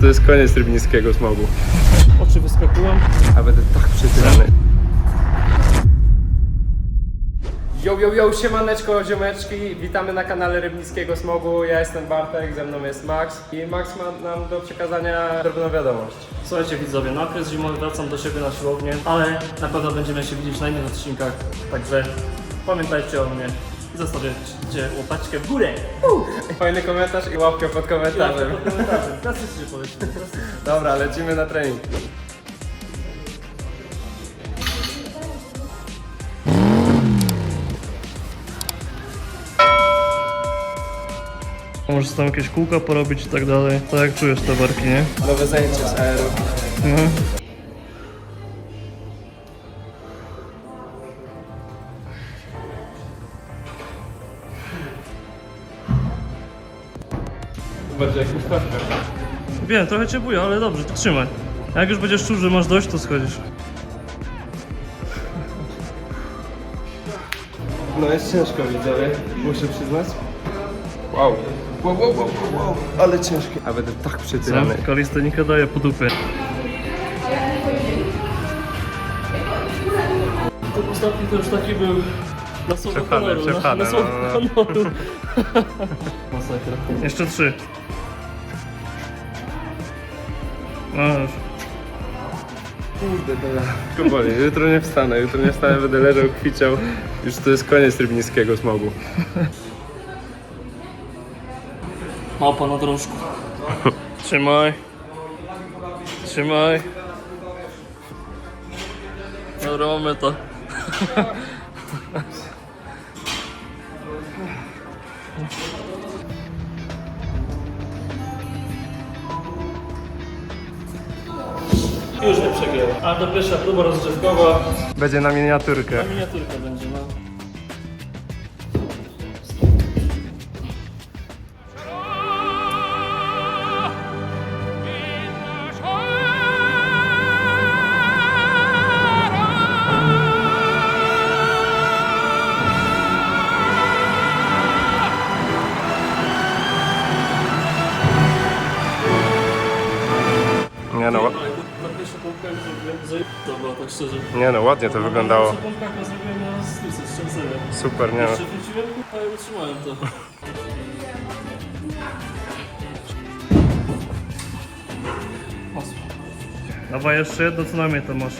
To jest koniec rybnickiego smogu. Oczy wyskakują. A będę tak przytylany. Yo, yo, yo, siemaneczko, ziomeczki, witamy na kanale Rybnickiego Smogu, ja jestem Bartek, ze mną jest Max i Max ma nam do przekazania drobną wiadomość. Słuchajcie widzowie, na okres zimowy wracam do siebie na siłownię, ale na pewno będziemy się widzieć na innych odcinkach, także pamiętajcie o mnie i zostawiajcie łopaczkę w górę. Fajny komentarz i łapkę pod komentarzem. Pod komentarzem. Klasycznie powiedzmy. klasycznie. Dobra, lecimy na trening. Możesz tam jakieś kółka porobić i tak dalej. To jak czujesz te barki, nie? Nowe zajęcie z aero. Mhm. Zobacz jak ustawka. Wiem, trochę cię buja, ale dobrze, to trzymaj. Jak już będziesz czuł, że masz dość, to schodzisz. No jest ciężko widzowie, muszę przyznać. Wow. Wow, wow, wow, wow, wow. ale ciężkie. A będę tak przytylany. Co? Kalistenika daje po dupie. To ostatni to już taki był na słowo Przepchany, honoru. przepchany, na, na słowo no, no. honoru. Masakra. Jeszcze trzy. No już. Kurde, dobra. Tylko boli. Jutro nie wstanę, jutro nie wstanę, będę leżał, kwiciał. Już to jest koniec rybnickiego smogu. Małpa na drążku. Trzymaj. Trzymaj. Dobra, mamy to. Już nie przegrał. A to pierwsza próba rozgrzewkowa. Będzie na miniaturkę. Na miniaturka będzie, no, zajebista była, tak szczerze. nie no, ładnie to wyglądało. Na zrobiłem na. Super, nie no. Jeszcze wróciłem, a ja utrzymałem to. Dawaj jeszcze jedno, co najmniej to masz.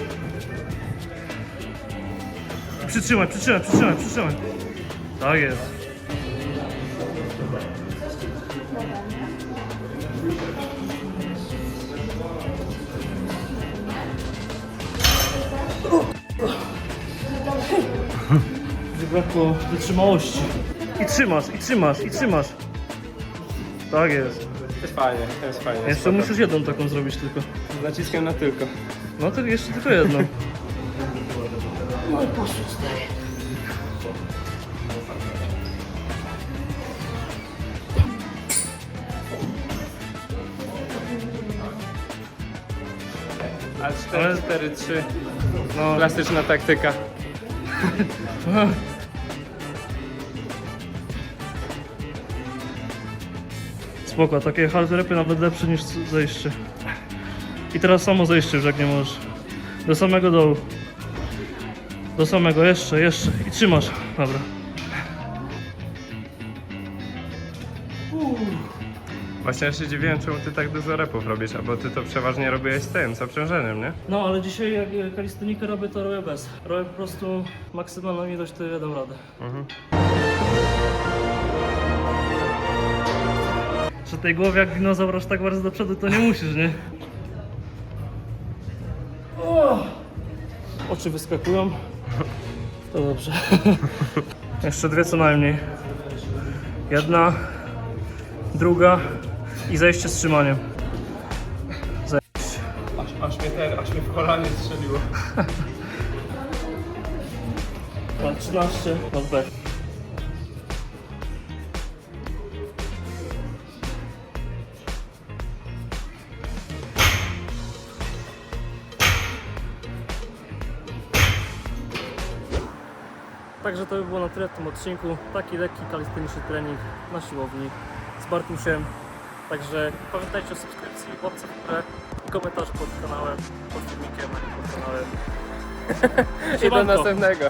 Przytrzymaj, przytrzymaj, przytrzymaj, przytrzymaj. Tak jest. Zabrakło wytrzymałości. I trzymasz, i trzymasz, i trzymasz. Tak jest. To jest fajnie, to jest fajnie. Jeszcze spoko. musisz jedną taką zrobić tylko. Z naciskiem na tylko. No to jeszcze tylko jedną. A 4, 4, 3. No, Klasyczna taktyka. spoko, takie hard repy nawet lepsze niż zejście. I teraz samo zejście już jak nie możesz. Do samego dołu. Do samego, jeszcze, jeszcze. I trzymasz. Dobra. Właśnie ja się dziwiłem, czemu ty tak dużo repów robisz, bo ty to przeważnie robiłeś z tym, z obciążeniem, nie? No ale dzisiaj jak kalistonikę robię, to robię bez. Robię po prostu maksymalną ilość, to ja dam radę. Przy tej głowie jak dinozaur aż tak bardzo do przodu, to nie musisz, nie? O! Oczy wyskakują. To dobrze. Jeszcze dwie co najmniej. Jedna, druga i zejście z trzymaniem. Aż, aż mnie ten, aż mnie w kolanie strzeliło. Na 13, not bad. Także to by było na tyle w tym odcinku. Taki lekki kalistyczny trening na siłowni z Bartusiem. Także pamiętajcie o subskrypcji, łapce w górę i komentarzu pod kanałem, pod filmikiem, a nie pod kanałem. I do Siemanko. następnego.